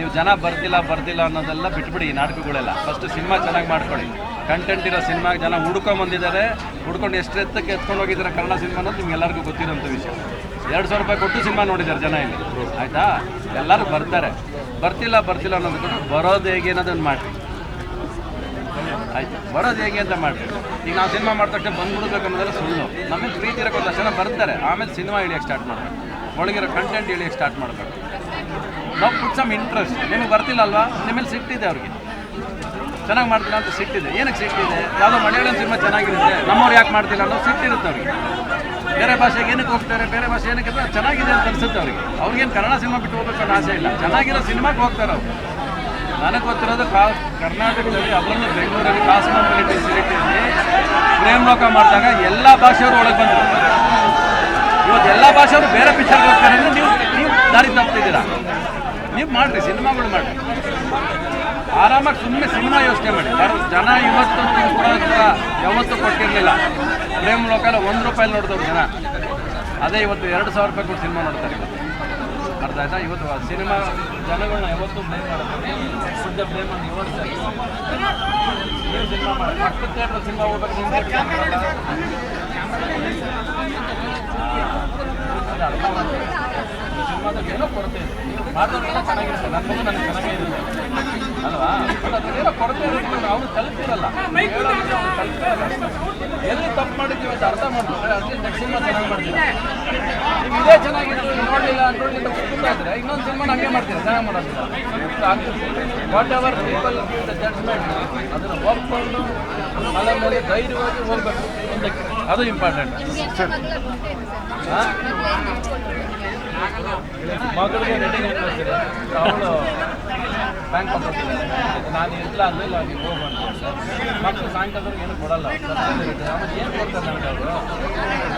ನೀವು ಜನ ಬರ್ತಿಲ್ಲ ಬರ್ತಿಲ್ಲ ಅನ್ನೋದೆಲ್ಲ ಬಿಟ್ಬಿಡಿ ಈ ನಾಟಕಗಳೆಲ್ಲ. ಫಸ್ಟ್ ಸಿನಿಮಾ ಚೆನ್ನಾಗಿ ಮಾಡ್ಕೊಳ್ಳಿ. ಕಂಟೆಂಟ್ ಇರೋ ಸಿನಿಮಾ ಜನ ಹುಡ್ಕೊಂಬಂದಿದ್ದಾರೆ ಹುಡ್ಕೊಂಡು ಎಷ್ಟು ಎತ್ತಕ್ಕೆ ಎತ್ಕೊಂಡು ಹೋಗಿದ್ದಾರೆ ಕನ್ನಡ ಸಿನಿಮಾ ಅನ್ನೋದು ನಿಮ್ಗೆ ಎಲ್ಲರಿಗೂ ಗೊತ್ತಿರೋಂಥ ವಿಷಯ. ಎರಡು ಸಾವಿರ ರೂಪಾಯಿ ಕೊಟ್ಟು ಸಿನಿಮಾ ನೋಡಿದ್ದಾರೆ ಜನ ಇಲ್ಲಿ. ಆಯಿತಾ? ಎಲ್ಲರೂ ಬರ್ತಾರೆ. ಬರ್ತಿಲ್ಲ ಬರ್ತಿಲ್ಲ ಅನ್ನೋದು ಕೂಡ ಬರೋದು ಹೇಗೆ ಅನ್ನೋದನ್ನು ಮಾಡಿ ಆಯ್ತು. ಬರೋದು ಹೇಗೆ ಅಂತ ಮಾಡಿ ಈಗ ನಾವು ಸಿನಿಮಾ ಮಾಡಿದ ತಕ್ಷಣ ಬಂದ್ಬಿಡ್ಬೇಕು ಅನ್ನೋದೆಲ್ಲ ಸುಳ್ಳು. ನಮಗೆ ಪ್ರೀತಿ ಇರೋಕೆ ಒಂದಷ್ಟು ಜನ ಬರ್ತಾರೆ. ಆಮೇಲೆ ಸಿನಿಮಾ ಇಳಿಯೋಕ್ಕೆ ಸ್ಟಾರ್ಟ್ ಮಾಡಬೇಕು. ಒಳಗಿರೋ ಕಂಟೆಂಟ್ ಇಳಿಯೋಕ್ಕೆ ಸ್ಟಾರ್ಟ್ ಮಾಡಬೇಕು. ನಾವು ಪುಟ್ ಸಮ್ ಇಂಟ್ರೆಸ್ಟ್ ನಿಮಗೆ ಬರ್ತಿಲ್ಲ ಅಲ್ವಾ ನಿಮ್ಮಲ್ಲಿ ಸಿಟ್ಟಿದೆ ಅವ್ರಿಗೆ. ಚೆನ್ನಾಗಿ ಮಾಡ್ತಿಲ್ಲ ಅಂತ ಸಿಟ್ಟಿದೆ ಏನಕ್ಕೆ ಸಿಟ್ಟಿದೆ ಯಾವುದೋ ಮಲಯಾಳಂ ಸಿನಿಮಾ ಚೆನ್ನಾಗಿರುತ್ತೆ. ನಮ್ಮವ್ರು ಯಾಕೆ ಮಾಡ್ತಿಲ್ಲ ಅನ್ನೋ ಸಿಟ್ಟಿರುತ್ತೆ ಅವ್ರಿಗೆ. ಬೇರೆ ಭಾಷೆಗೆ ಏನಕ್ಕೆ ಹೋಗ್ತಾರೆ? ಬೇರೆ ಭಾಷೆ ಏನಕ್ಕೆ ಚೆನ್ನಾಗಿದೆ ಅಂತ ಅನ್ಸುತ್ತೆ ಅವ್ರಿಗೆ. ಅವ್ರಿಗೇನು ಕನ್ನಡ ಸಿನಿಮಾ ಬಿಟ್ಟು ಹೋಗ್ಬೇಕು ಅನ್ನೋ ಆಸೆ ಇಲ್ಲ. ಚೆನ್ನಾಗಿರೋ ಸಿನಿಮಾಗೆ ಹೋಗ್ತಾರೆ ಅವರು. ನನಗೆ ಗೊತ್ತಿರೋದು ಕಾ ಕರ್ನಾಟಕದಲ್ಲಿ ಅದರಲ್ಲೂ ಬೆಂಗಳೂರಲ್ಲಿ ಕಾಸ್ಮೋಪಾಲಿಟಿ ಸಿಟಿಯಲ್ಲಿ ಪ್ರೇಮ್ ಲೋಕ ಮಾಡಿದಾಗ ಎಲ್ಲ ಭಾಷೆಯವರು ಒಳಗೆ ಬಂದರು. ಇವತ್ತು ಎಲ್ಲ ಭಾಷೆಯವರು ಬೇರೆ ಪಿಕ್ಚರ್ಗೆ ಹೋಗ್ತಾರೆ ಅಂದರೆ ನೀವು ನೀವು ದಾರಿ ತಪ್ಪಿದ್ದೀರಾ? ನೀವು ಮಾಡಿರಿ, ಸಿನಿಮಾಗಳು ಮಾಡ್ರಿ. ಆರಾಮಾಗಿ ಸುಮ್ಮನೆ ಸಿನಿಮಾ ಯೋಚನೆ ಮಾಡಿ. ಯಾರು ಜನ ಇವತ್ತು ಕೂಡ ಯಾವತ್ತು ಕೊಟ್ಟಿರಲಿಲ್ಲ. ಪ್ರೇಮ್ ಲೋಕಲ್ಲ ಒಂದು ರೂಪಾಯಿ ನೋಡಿದವ್ರು ಜನ. ಅದೇ ಇವತ್ತು ಎರಡು ಸಾವಿರ ರೂಪಾಯಿ ಕೊಟ್ಟು ಸಿನಿಮಾ ನೋಡ್ತಾರೆ ಅರ್ಥ ಆಯ್ತಾ? ಇವತ್ತು ಸಿನಿಮಾ ಜನಗಳನ್ನ ಯಾವತ್ತೂ ಬ್ಲೇಮ್ ಮಾಡ್ತಾರೆ ಇವತ್ತು ಸಿನಿಮಾ ಸಿನಿಮಾ ಏನೋ ಕೊರತೆ ಇದೆ ನೀವು ಮಾಡಿದವ್ರೆಲ್ಲ ಚೆನ್ನಾಗಿರುತ್ತೆ. ನನ್ನ ಮಗು ನನಗೆ ಚೆನ್ನಾಗೇ ಇರುತ್ತೆ. ಅಲ್ವಾ? ಬಟ್ ಕೊರತೆ ಅವ್ರು ತಲುಪಿರಲ್ಲ. ಎಲ್ಲಿ ತಪ್ಪು ಮಾಡಿದ್ದೀವಿ ಅಂತ ಅರ್ಥ ಮಾಡ್ತಾರೆ ಅಟ್ಲೀಸ್ಟ್ ನೆಕ್ಸ್ಟ್ ಸಿನಿಮಾ ಚೆನ್ನಾಗಿ ಮಾಡ್ತೀವಿ ನೀವು ಇದೇ ಚೆನ್ನಾಗಿತ್ತು ನೋಡಲಿಲ್ಲ ನೋಡಲಿಲ್ಲ ಕೂತ್ಕೊಳ್ತಾ ಇದ್ರೆ ಇನ್ನೊಂದು ಸಿನಿಮಾ ಹಂಗೆ ಮಾಡ್ತೀರಾ? ಚೆನ್ನಾಗಿ ಮಾಡೋದಿಲ್ಲ. Whatever people give the judgement ಅದನ್ನು ಒಪ್ಕೊಂಡು ಅದ್ರ ಮೇಲೆ ಧೈರ್ಯವಾಗಿ ಹೋಗ್ಬೇಕು. ಅದು ಇಂಪಾರ್ಟೆಂಟ್ ಮಗಳಿಗೆ ರೆಡಿ ಅವಳು ಬ್ಯಾಂಕ್ ನಾನು ಇಲ್ಲ ಅಂದ್ರೆ ಇಲ್ಲ ನೀವು ಹೋಗುವಂತ ಮಕ್ಕಳು ಸಾಯಂಕಾಲದವ್ರಿಗೆ ಏನು ಕೊಡಲ್ಲ. ಆಮೇಲೆ ಏನು ಕೊಡ್ತಾರೆ ನನಗೆ ಅವರು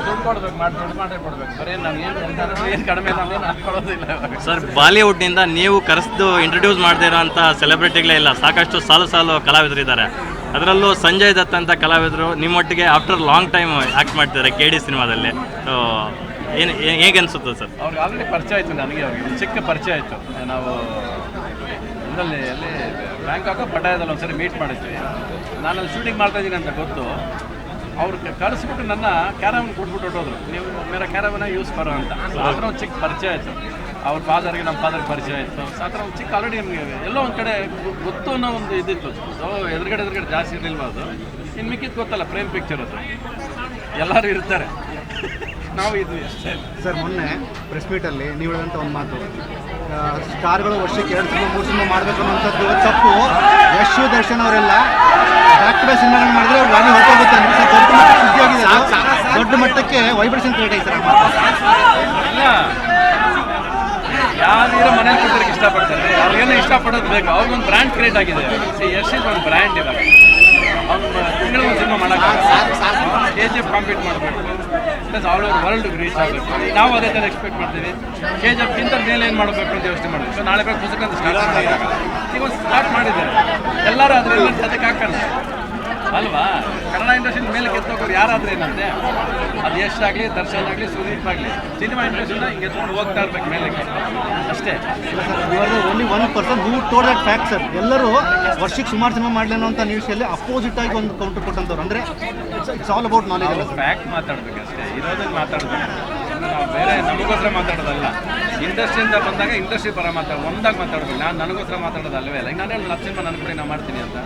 ದುಡ್ಡು ಕೊಡ್ಬೇಕು, ಮಾಡಿ ದುಡ್ಡು ಮಾಡೇ ಕೊಡ್ಬೇಕು. ಬರೀ ನಾನು ಏನು ಏನು ಕಡಿಮೆ ನಾವೇನು ಹಾಕೊಳ್ಳೋದಿಲ್ಲ ಇವಾಗ. ಸರ್, ಬಾಲಿವುಡ್ನಿಂದ ನೀವು ಕರೆಸ್ದು ಇಂಟ್ರೊಡ್ಯೂಸ್ ಮಾಡದೇ ಇರೋಂಥ ಸೆಲೆಬ್ರಿಟಿಗಳೇ ಇಲ್ಲ. ಸಾಕಷ್ಟು ಸಾಲು ಸಾಲು ಕಲಾವಿದರಿದ್ದಾರೆ ಅದರಲ್ಲೂ ಸಂಜಯ್ ದತ್ ಅಂತ ಕಲಾವಿದರು. ನಿಮ್ಮೊಟ್ಟಿಗೆ ಆಫ್ಟರ್ ಲಾಂಗ್ ಟೈಮ್ ಆ್ಯಕ್ಟ್ ಮಾಡ್ತಿದ್ದಾರೆ ಕೆ ಡಿ ಸಿನಿಮಾದಲ್ಲಿ ಸೊ ಏನು ಹೇಗೆ ಅನಿಸುತ್ತೆ ಸರ್? ಅವ್ರಿಗೆ ಆಲ್ರೆಡಿ ಪರಿಚಯ ಆಯಿತು ನನಗೆ ಅವ್ರಿಗೆ. ಒಂದು ಚಿಕ್ಕ ಪರಿಚಯ ಆಯಿತು. ನಾವು ಇದರಲ್ಲಿ ಅಲ್ಲಿ ಬ್ಯಾಂಕಾಕ ಪಟ್ಟಾಯದಲ್ಲಿ ಒಂದ್ಸರಿ ಮೀಟ್ ಮಾಡಿದ್ವಿ. ನಾನು ಅಲ್ಲಿ ಶೂಟಿಂಗ್ ಮಾಡ್ತಾ ಇದ್ದೀನಿ ಅಂತ ಗೊತ್ತು. ಅವ್ರು ಕಳಿಸ್ಬಿಟ್ಟು ನನ್ನ ಕ್ಯಾರವನ್ ಕೊಟ್ಬಿಟ್ಟು ಹೊಟ್ಟೋದ್ರು ನೀವು ಮೇರ ಕ್ಯಾರವನ್ನ ಯೂಸ್ ಮಾಡೋ ಅಂತ. ಆದ್ರೆ ಆ ಥರ ಒಂದು ಚಿಕ್ಕ ಪರಿಚಯ ಆಯಿತು. ಅವ್ರ ಫಾದರ್ಗೆ ನಮ್ಮ ಫಾದರ್ಗೆ ಪರಿಚಯ ಆಯಿತು. ಆ ಥರ ಒಂದು ಚಿಕ್ಕ ಆಲ್ರೆಡಿ ನಮಗೆ ಎಲ್ಲೋ ಒಂದು ಕಡೆ ಗೊತ್ತು ಅನ್ನೋ ಒಂದು ಇದಿತ್ತು. ಸೊ ಎದುರುಗಡೆ ಎದುರುಗಡೆ ಜಾಸ್ತಿ ಇರಲಿಲ್ಲ ಅದು? ಇನ್ನು ಮಿಕ್ಕಿದ್ದು ಗೊತ್ತಲ್ಲ ಪ್ರೇಮ್ ಪಿಕ್ಚರ್ ಅದು. ಎಲ್ಲರೂ ಇರ್ತಾರೆ. ನಾವು ಇದು ಅಷ್ಟೇ. ಸರ್ ಮೊನ್ನೆ ಪ್ರೆಸ್ ಮೀಟಲ್ಲಿ ನೀವು ಹೇಳಿದಂಥ ಒಂದು ಮಾತು. ಸ್ಟಾರ್ಗಳು ವರ್ಷಕ್ಕೆ ಎರಡು ಸಿನಿಮಾ ಮೂರು ಸಿನಿಮಾ ಮಾಡಬೇಕು ಅನ್ನೋಂಥದ್ದು ತಪ್ಪು. ಯಶು ದರ್ಶನ್ ಅವರೆಲ್ಲ ಬ್ಯಾಕ್ ಟು ಬ್ಯಾಕ್ ಸಿನಿಮಾಗಳು ಮಾಡಿದ್ರೆ ಅವ್ರು ಗಾಡಿ ಹೊರಟೋಗುತ್ತೆ ಅಂದ್ರೆ ಸರ್ ದೊಡ್ಡ ಮಟ್ಟಕ್ಕೆ ಸುದ್ದಿ ಆಗಿದೆ ದೊಡ್ಡ ಮಟ್ಟಕ್ಕೆ ವೈಬ್ರೇಷನ್ ಕ್ರಿಯೇಟ್ ಆಗಿದೆ ಸರ್ ಆ ಮಾತು. ಇಲ್ಲ ಯಾರು ಮನೇಲಿ ಕೂತಿರಕ್ಕೆ ಇಷ್ಟಪಡ್ತಾರೆ. ಅವ್ರಿಗೇನೋ ಇಷ್ಟಪಡೋದು ಬೇಕು. ಅವ್ರಿಗೊಂದು ಬ್ರ್ಯಾಂಡ್ ಕ್ರಿಯೇಟ್ ಆಗಿದೆ. ಇಸ್ ಒಂದು ಬ್ರ್ಯಾಂಡ್ ಇದೆ ಅವ್ನು ತಿಂಗಳಿಗೆ ಒಂದು ಸಿನಿಮಾ ಮಾಡೋಕ್ಕಾಗಲ್ಲ. ಕೆ ಜಿ ಎಫ್ ಮಾಡಬೇಕು. Plus all over world reach ಆಗಬೇಕು ನಾವು ಅದೇ ಥರ ಎಕ್ಸ್ಪೆಕ್ಟ್ ಮಾಡ್ತೀವಿ. ಕೆ ಜಿ ಎಫ್ ಇಂಥ ಮೇಲೆ ಏನು ಮಾಡಬೇಕು ಅಂತ ಯೋಚನೆ ಮಾಡಬೇಕು ಸೊ ನಾಳೆ ಬೇಕು ಪುಸ್ತಕ ಅಂತ ಸ್ಟಾರ್ಟ್ ಮಾಡೋಕ್ಕಾಗಲ್ಲ ಈಗ ಸ್ಟಾರ್ಟ್ ಮಾಡಿದ್ದಾರೆ. ಎಲ್ಲರೂ ಅದರಲ್ಲಿ ಅದಕ್ಕೆ ಹಾಕೋಣ ಅಲ್ವಾ? ಕನ್ನಡ ಇಂಡಸ್ಟ್ರಿ ಮೇಲೆ ಕೆತ್ತೋಗೋರು ಯಾರಾದ್ರೂ ಏನಂತೆ ಅದು ಎಷ್ಟಾಗಲಿ ದರ್ಶನ್ ಆಗಲಿ ಸುದೀಪ್ ಆಗಲಿ ಸಿನಿಮಾ ಇಂಡಸ್ಟ್ರಿನ ಹಿಂಗೆ ಎತ್ಕೊಂಡು ಹೋಗ್ತಾ ಇರ್ಬೇಕು ಮೇಲೆ ಅಷ್ಟೇ. Only one person who told that fact sir ಎಲ್ಲರೂ ವರ್ಷಕ್ಕೆ ಸುಮಾರು ಸಿನಿಮಾ ಮಾಡಲಿ ನ್ಯೂಸ್ ನ್ಯೂಸಲ್ಲಿ ಅಪೋಸಿಟ್ ಆಗಿ ಒಂದು ಕೌಂಟರ್ ಕೊಟ್ಟಂತವ್ರು ಅಂದರೆ it's all about knowledge fact ಮಾತಾಡ್ಬೇಕು ಅಷ್ಟೇ ಇರೋದಕ್ಕೆ ಮಾತಾಡ್ಬೇಕು ನಾವು ಬೇರೆ ನಮಗೋಸ್ಕರ ಮಾತಾಡೋದಲ್ಲ. ಇಂಡಸ್ಟ್ರಿಯಿಂದ ಬಂದಾಗ ಇಂಡಸ್ಟ್ರಿ ಪರ ಮಾತಾಡೋದು ಒಂದಾಗ ಮಾತಾಡೋದು ನಾನು ನನಗೋಸ್ಕರ ಮಾತಾಡೋದು ಅಲ್ಲವೇ ಅಲ್ಲ. ನಾನೇ ಹೇಳಿ ಸಿನಿಮಾ ನನ್ನ ಕಡೆ ನಾನು ಮಾಡ್ತೀನಿ ಅಂತ.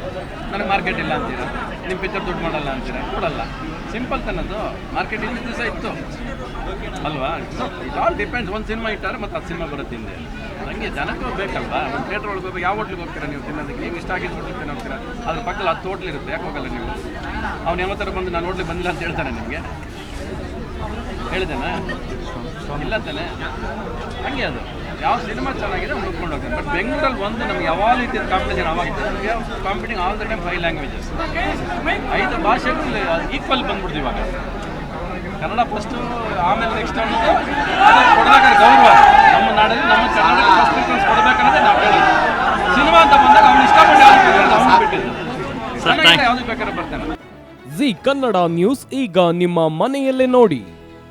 ನನಗೆ ಮಾರ್ಕೆಟ್ ಇಲ್ಲ ಅಂತೀರಾ? ನಿಮ್ಮ ಪಿಕ್ಚರ್ ದುಡ್ಡು ಮಾಡಲ್ಲ ಅಂತೀರಾ? ಕೊಡಲ್ಲ. ಸಿಂಪಲ್ ತನ್ನದು ಮಾರ್ಕೆಟ್ ಇಲ್ಲಿ ದಿವಸ ಇತ್ತು. ಅಲ್ವಾ? ಇಟ್ ಆಲ್ ಡಿಪೆಂಡ್ಸ್ ಒಂದು ಸಿನಿಮಾ ಇಟ್ಟಾರೆ ಮತ್ತು ಹತ್ತು ಸಿನಿಮಾ ಬರುತ್ತೆ ಹಿಂದೆ. ಹಂಗೆ ಜನಕ್ಕೂ ಬೇಕಲ್ವಾ? ಒಂದು ಥಿಯೇಟ್ರ್ ಒಳಗೆ ಹೋಗ್ಬೇಕು. ಯಾವ ಹೋಟ್ಲಿಗೆ ಹೋಗ್ತೀರಾ ನೀವು ತಿನ್ನೋದಕ್ಕೆ? ನೀವು ಇಷ್ಟ ಆಗಿದ್ದು ಹೋಟ್ಲಿಗೆ ಹೋಗ್ತೀರಾ ಅದ್ರ ಪಕ್ಕದಲ್ಲಿ ಹತ್ತು ಹೋಟ್ಲಿರುತ್ತೆ ಯಾಕೆ ಹೋಗಲ್ಲ ನೀವು? ಅವ್ನು ಯಾವತ್ತರ ಬಂದು ನಾನು ಹೋಟ್ಲಿಗೆ ಬಂದಿಲ್ಲ ಅಂತ ಹೇಳ್ತಾನೆ ನಿಮಗೆ. ಹೇಳಿದ್ದೇನಾ? ಇಲ್ಲ ತಾನೆ. ಹಂಗೆ ಅದು. ಯಾವ ಸಿನಿಮಾ ಚೆನ್ನಾಗಿದೆ ಹುಡ್ಕೊಂಡು ಹೋಗ್ತಾನೆ. ಬಟ್ ಬೆಂಗಳೂರಲ್ಲಿ ಒಂದು ನಮ್ಗೆ ಯಾವ ರೀತಿಯ ಕಾಂಪಿಟೇಷನ್ ಅವಾಗ ನಮಗೆ competing all the time five languages ಐದು ಭಾಷೆಗಳು ಈಕ್ವಲ್ ಬಂದ್ಬಿಡ್ತು ಇವಾಗ. ಕನ್ನಡ ಫಸ್ಟು ಆಮೇಲೆ ನೆಕ್ಸ್ಟ್ ಅನ್ನೋದು ಕೊಡ್ಬೇಕಾದ್ರೆ ಗೌರವ. ನಮ್ಮ ನಾಡಲ್ಲಿ ನಮ್ಮ ಕನ್ನಡ ಫಸ್ಟ್ ಪ್ರಿಫರೆನ್ಸ್ ಕೊಡಬೇಕನ್ನೋದೇ ನಾವು ಹೇಳೋದು ಸಿನಿಮಾ ಅಂತ ಬಂದಾಗ ಅವ್ನು ಇಷ್ಟಪಟ್ಟು ಯಾವ್ದು ಅವ್ನು ಬಿಟ್ಟಿದ್ದು. ಯಾವ್ದು ಬೇಕಾದ್ರೆ ಬರ್ತಾನೆ. ಜಿ ಕನ್ನಡ ನ್ಯೂಸ್ ಈಗ ನಿಮ್ಮ ಮನೆಯಲ್ಲೇ ನೋಡಿ.